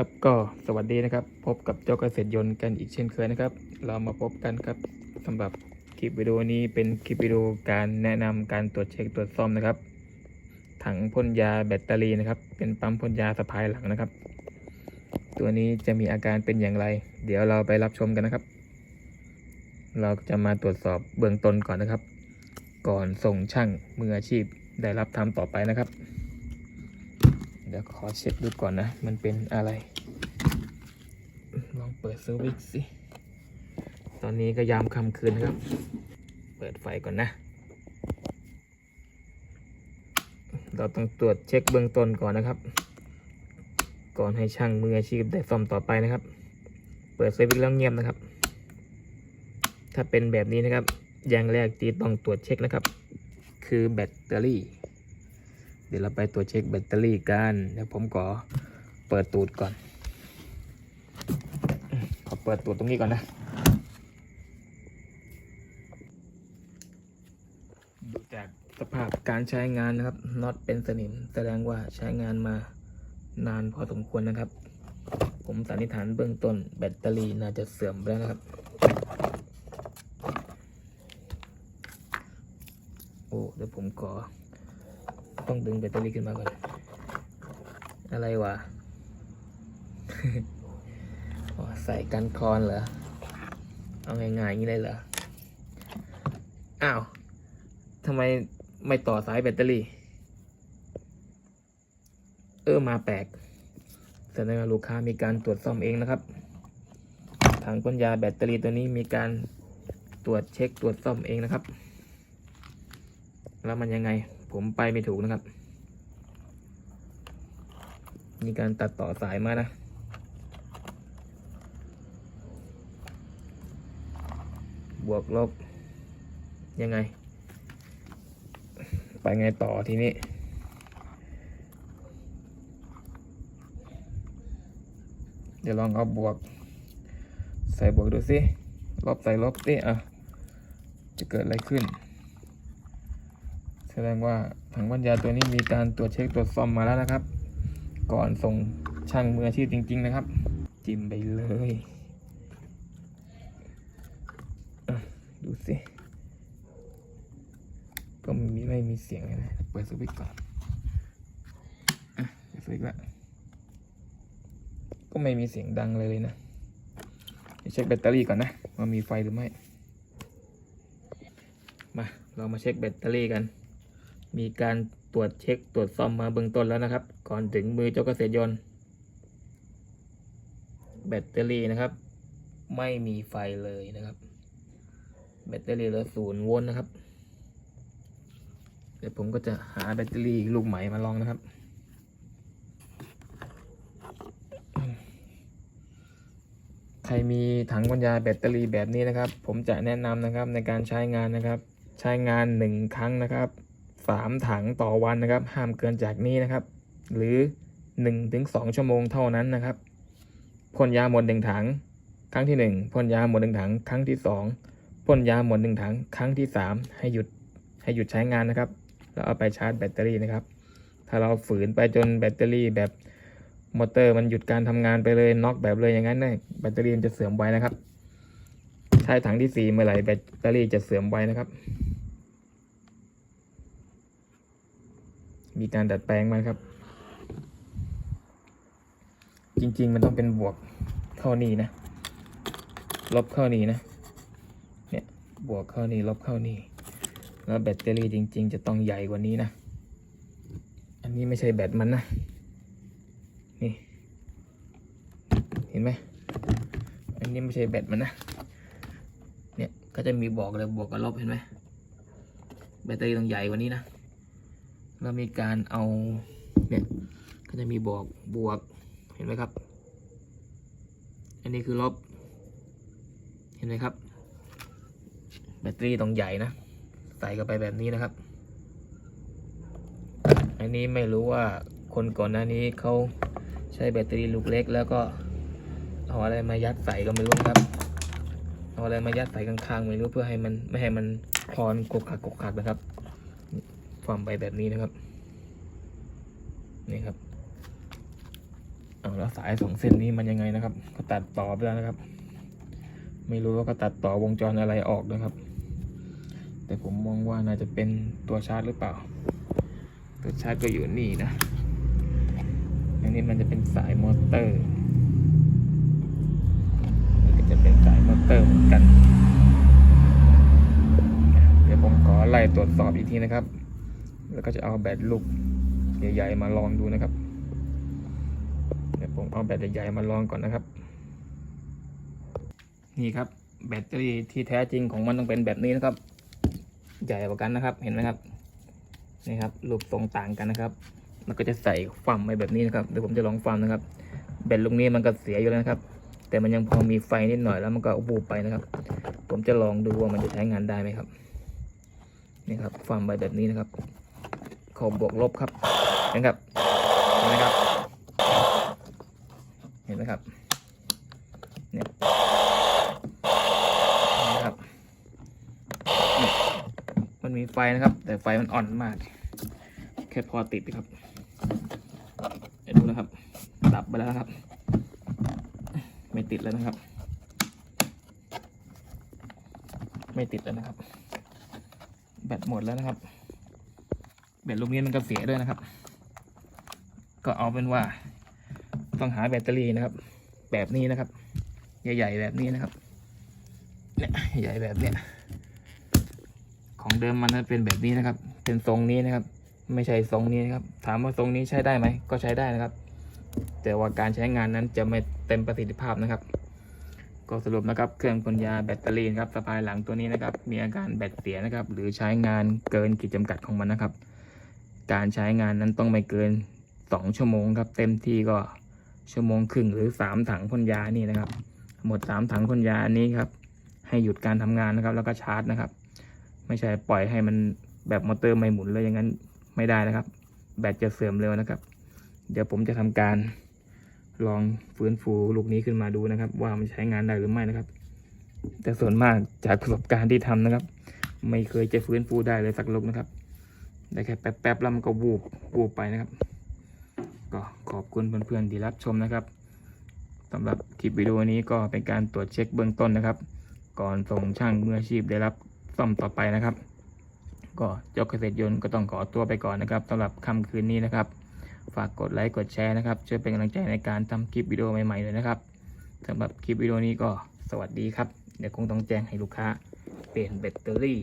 ครับก็สวัสดีนะครับ พบกับเจ้าเกษตรยนต์กันอีกเช่นเคยนะครับ เรามาพบกันครับสำหรับคลิปวิดีโอนี้เป็นคลิปวิดีโอการแนะนำการตรวจเช็คตรวจซ่อมนะครับ ถังพ่นยาแบตเตอรี่นะครับ เป็นปั๊มพ่นยาสะพายหลังนะครับ ตัวนี้จะมีอาการเป็นอย่างไร เดี๋ยวเราไปรับชมกันนะครับ เราจะมาตรวจสอบเบื้องต้นก่อนนะครับ ก่อนส่งช่างมืออาชีพได้รับทำต่อไปนะครับ เดี๋ยวขอเช็คดูก่อนนะ มันเป็นอะไร ลองเปิดสวิตช์สิ ตอนนี้ก็ยามค่ำคืนนะครับ เปิดไฟก่อนนะ เราต้องตรวจเช็คเบื้องต้นก่อนนะครับ ก่อนให้ช่างมืออาชีพได้ซ่อมต่อไปนะครับ เปิดสวิตช์แล้วเงียบนะครับ ถ้าเป็นแบบนี้นะครับ อย่างแรกที่ต้องตรวจเช็คนะครับ คือแบตเตอรี่ เดี๋ยวเราไปตรวเช็คแบตเตอรี่กัน เดี๋ยวผมขอเปิดตูดก่อน ขอเปิดตูดตรงนี้ก่อนนะ ดูจากสภาพการใช้งานนะครับน็อตเป็นสนิม แสดงว่าใช้งานมานานพอสมควรนะครับ ผมสันนิษฐานเบื้องต้นแบตเตอรี่น่าจะเสื่อมไปแล้วนะครับ โอ้เดี๋ยวผมขอ ต้องดึงแบตเตอรี่ขึ้นมาก่อน อะไรวะ ใส่กันคอนเหรอ เอาง่ายๆอย่างนี้เลยเหรอ อ้าวทำไมไม่ต่อสายแบตเตอรี่ เออมาแปลกแสดงว่าลูกค้ามีการตรวจซ่อมเองนะครับ ถังพ่นยาแบตเตอรี่ตัวนี้มีการตรวจเช็คตรวจซ่อมเองนะครับ แล้วมันยังไง ผมไปไม่ถูกนะครับ มีการตัดต่อสายมานะ บวกลบ ยังไง ไปไงต่อทีนี้เดี๋ยวลองเอาบวก ใส่บวกดูสิลบใส่ลบสิอะจะเกิดอะไรขึ้น แสดงว่าถังบรรยาตัวนี้มีการตรวจเช็คตรวจซ่อมมาแล้วนะครับ ก่อนส่งช่างมืออาชีพจริง ๆ นะครับ จิ้มไปเลย ดูสิ ก็มีไม่มีเสียงเลยนะ เปิดสวิตช์ก่อนอะเปิดสวิตช์ละก็ไม่มีเสียงดังเลยเลยนะเดี๋ยวเช็คแบตเตอรี่ก่อนนะว่ามีไฟหรือไม่ มา เรามาเช็คแบตเตอรี่กัน มีการตรวจเช็คตรวจซ่อมมาเบื้องต้นแล้วนะครับ ก่อนถึงมือเจ้าเกษตรยนต์ แบตเตอรี่นะครับ ไม่มีไฟเลยนะครับ แบตเตอรี่เหลือศูนย์โวลต์นะครับ เดี๋ยวผมก็จะหาแบตเตอรี่ลูกใหม่มาลองนะครับใครมีถังบรรยาแบตเตอรี่แบบนี้นะครับ ผมจะแนะนำนะครับในการใช้งานนะครับ ใช้งานหนึ่งครั้งนะครับ สามถังต่อวันนะครับ ห้ามเกินจากนี้นะครับ หรือหนึ่งถึงสองชั่วโมงเท่านั้นนะครับพ่นยาหมดหนึ่งถัง ครั้งที่หนึ่งพ่นยาหมดหนึ่งถัง ครั้งที่สองพ่นยาหมดหนึ่งถัง ครั้งที่สามให้หยุดให้หยุดใช้งานนะครับ แล้วเอาไปชาร์จแบตเตอรี่นะครับ ถ้าเราฝืนไปจนแบตเตอรี่แบบมอเตอร์มันหยุดการทำงานไปเลยน็อกแบบเลยอย่างนั้นเนี่ยแบตเตอรี่มันจะเสื่อมไวนะครับ ใช้ถังที่สี่เมื่อไหร่แบตเตอรี่จะเสื่อมไวนะครับ มีการดัดแปลงมาครับ จริง ๆ มันต้องเป็นบวกเข้านี่นะ ลบเข้านี่นะ เนี่ย บวกเข้านี่ลบเข้านี่แล้วแบตเตอรี่จริง ๆ จะต้องใหญ่กว่านี้นะ อันนี้ไม่ใช่แบตมันนะ นี่ เห็นไหม อันนี้ไม่ใช่แบตมันนะ เนี่ย ก็จะมีบอกเลยบวกกับลบเห็นไหม แบตเตอรี่ต้องใหญ่กว่านี้นะ แล้วมีการเอาเนี่ยก็จะมีบอกบวกเห็นไหมครับ อันนี้คือลบ เห็นไหมครับ แบตเตอรี่ต้องใหญ่นะ ใส่เข้าไปแบบนี้นะครับ อันนี้ไม่รู้ว่าคนก่อนหน้านี้เขาใช้แบตเตอรี่ลูกเล็ก แล้วก็เอาอะไรมายัดใส่ก็ไม่รู้ครับ เอาอะไรมายัดใส่ข้างๆไม่รู้เพื่อให้มันไม่ให้มันคลอนกกขักกกขักนะครับ ความไปแบบนี้นะครับ นี่ครับเอาแล้วสายสองเส้นนี้มันยังไงนะครับ ก็ตัดต่อไปแล้วนะครับ ไม่รู้ว่าก็ตัดต่อวงจรอะไรออกนะครับ แต่ผมมองว่าน่าจะเป็นตัวชาร์จหรือเปล่า ตัวชาร์จก็อยู่นี่นะอันนี้มันจะเป็นสายมอเตอร์มันก็จะเป็นสายมอเตอร์เหมือนกัน เดี๋ยวผมขอไล่ตรวจสอบอีกทีนะครับ แล้วก็จะเอาแบตลูกใหญ่ๆมาลองดูนะครับเดี๋ยวผมเอาแบตใหญ่ๆมาลองก่อนนะครับ นี่ครับแบตเตอรี่ที่แท้จริงของมันต้องเป็นแบบนี้นะครับ ใหญ่กว่ากันนะครับเห็นไหมครับนี่ครับรูปทรงต่างกันนะครับ มันก็จะใส่ฟัมไว้แบบนี้นะครับเดี๋ยวผมจะลองฟัมนะครับ แบตลูกนี้มันก็เสียอยู่แล้วนะครับ แต่มันยังพอมีไฟนิดหน่อยแล้วมันก็บูบไปนะครับ ผมจะลองดูว่ามันจะใช้งานได้ไหมครับนี่ครับฟัมไว้แบบนี้นะครับ ขอบวกลบครับเห็นครับเห็นไหมครับ เห็นไหมครับเนี่ยนไหมครับมันมีไฟนะครับ แต่ไฟมันอ่อนมาก แค่พอติดครับเดี๋ยวดูนะครับดับไปแล้วครับ ไม่ติดแล้วนะครับ ไม่ติดแล้วนะครับ แบตหมดแล้วนะครับ แบตลูกนี้มันก็เสียด้วยนะครับ ก็เอาเป็นว่า ต้องหาแบตเตอรี่นะครับ แบบนี้นะครับ ใหญ่ๆแบบนี้นะครับเนี่ยใหญ่แบบเนี้ยของเดิมมันเป็นแบบนี้นะครับ เป็นทรงนี้นะครับ ไม่ใช่ทรงนี้นะครับ ถามว่าทรงนี้ใช้ได้ไหมก็ใช้ได้นะครับ แต่ว่าการใช้งานนั้นจะไม่เต็มประสิทธิภาพนะครับ ก็สรุปนะครับ เครื่องพ่นยาแบตเตอรี่นะครับสะพายหลังตัวนี้นะครับ มีอาการแบตเสียนะครับ หรือใช้งานเกินขีดจำกัดของมันนะครับ การใช้งานนั้นต้องไม่เกิน 2 ชั่วโมงครับ เต็มที่ก็ชั่วโมงครึ่งหรือ 3 ถังพ่นยานี่นะครับ หมด 3 ถังพ่นยาอันนี้ครับ ให้หยุดการทำงานนะครับ แล้วก็ชาร์จนะครับ ไม่ใช่ปล่อยให้มันแบบมอเตอร์ไม่หมุนเลยอย่างนั้นไม่ได้นะครับ แบตจะเสื่อมเร็วนะครับ เดี๋ยวผมจะทำการลองฟื้นฟูลูกนี้ขึ้นมาดูนะครับ ว่ามันใช้งานได้หรือไม่นะครับ แต่ส่วนมากจากประสบการณ์ที่ทำนะครับ ไม่เคยจะฟื้นฟูได้เลยสักลูกนะครับ ได้แค่แป๊บๆแล้วมันก็วูบวูบไปนะครับ ก็ขอบคุณเพื่อนๆที่รับชมนะครับสำหรับคลิปวิดีโอนี้ก็เป็นการตรวจเช็คเบื้องต้นนะครับ ก่อนส่งช่างมืออาชีพได้รับซ่อมต่อไปนะครับ ก็เจ้าเกษตรยนต์ก็ต้องขอตัวไปก่อนนะครับสำหรับค่ำคืนนี้นะครับ ฝากกดไลค์กดแชร์นะครับช่วยเป็นกำลังใจในการทำคลิปวิดีโอใหม่ๆเลยนะครับสำหรับคลิปวิดีโอนี้ก็สวัสดีครับ เดี๋ยวคงต้องแจ้งให้ลูกค้าเปลี่ยนแบตเตอรี่